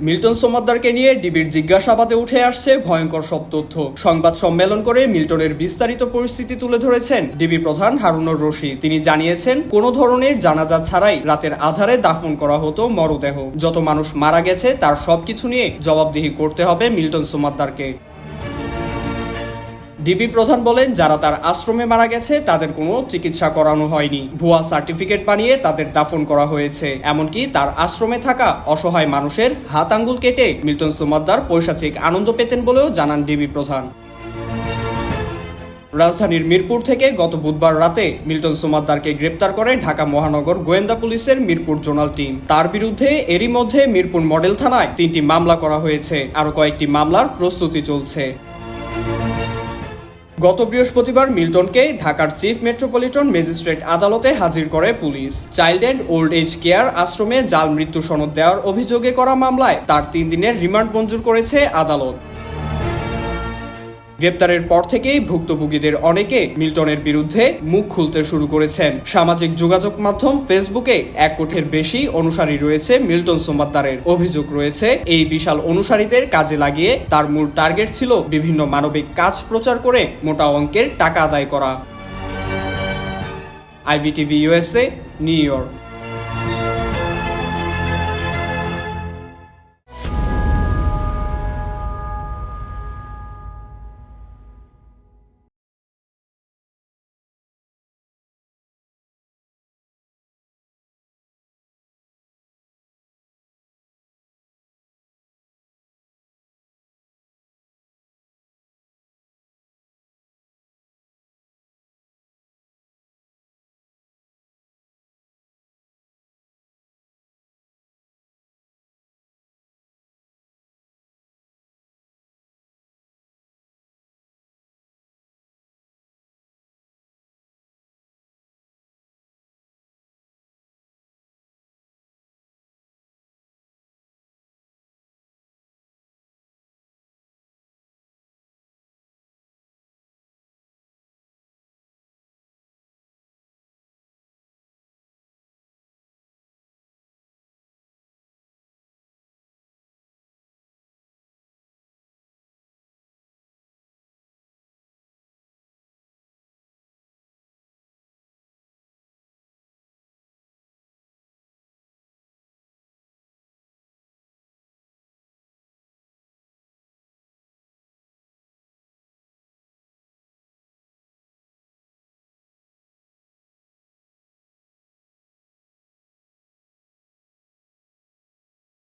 Milton সোমাদ্দারকে নিয়ে ডিবির জিজ্ঞাসাবাদে উঠে আসছে ভয়ঙ্কর সব তথ্য। সংবাদ সম্মেলন করে মিল্টনের বিস্তারিত পরিস্থিতি তুলে ধরেছেন ডিবি প্রধান হারুনুর রশিদ। তিনি জানিয়েছেন, কোনো ধরনের জানাজা ছাড়াই রাতের আধারে দাফন করা হতো মরদেহ। যত মানুষ মারা গেছে, তার সবকিছু নিয়ে জবাবদিহি করতে হবে মিল্টন সোমাদ্দারকে। ডিবি প্রধান বলেন, যারা তার আশ্রমে মারা গেছে, তাদের কোনো চিকিৎসা করানো হয়নি। ভুয়া সার্টিফিকেট বানিয়ে তাদের দাফন করা হয়েছে। এমনকি তার আশ্রমে থাকা অসহায় মানুষের হাত আঙ্গুল কেটে মিল্টন সুমাদ্দার পৈশাচিক আনন্দ পেতেন বলেও জানান ডিবি প্রধান। রাজধানীর মিরপুর থেকে গত বুধবার রাতে মিল্টন সুমাদ্দারকে গ্রেপ্তার করে ঢাকা মহানগর গোয়েন্দা পুলিশের মিরপুর জোনাল টিম। তার বিরুদ্ধে এরই মধ্যে মিরপুর মডেল থানায় তিনটি মামলা করা হয়েছে। আরও কয়েকটি মামলার প্রস্তুতি চলছে। গত বৃহস্পতিবার মিল্টনকে ঢাকার চিফ মেট্রোপলিটন ম্যাজিস্ট্রেট আদালতে হাজির করে police. Child and old age care আশ্রমে জাল মৃত্যু সনদ দেওয়ার অভিযোগে করা মামলায় তার তিন দিনের রিমান্ড মঞ্জুর করেছে আদালত। গ্রেপ্তারের পর থেকেই ভুক্তভোগীদের অনেকে মিল্টনের বিরুদ্ধে মুখ খুলতে শুরু করেছেন। সামাজিক যোগাযোগ মাধ্যম ফেসবুকে এক কোটির বেশি অনুসারী রয়েছে মিল্টন সোমাদ্দারের অভিযোগ রয়েছে, এই বিশাল অনুসারীদের কাজে লাগিয়ে তার মূল টার্গেট ছিল বিভিন্ন মানবিক কাজ প্রচার করে মোটা অঙ্কের টাকা আদায় করা। IVTV USA new york.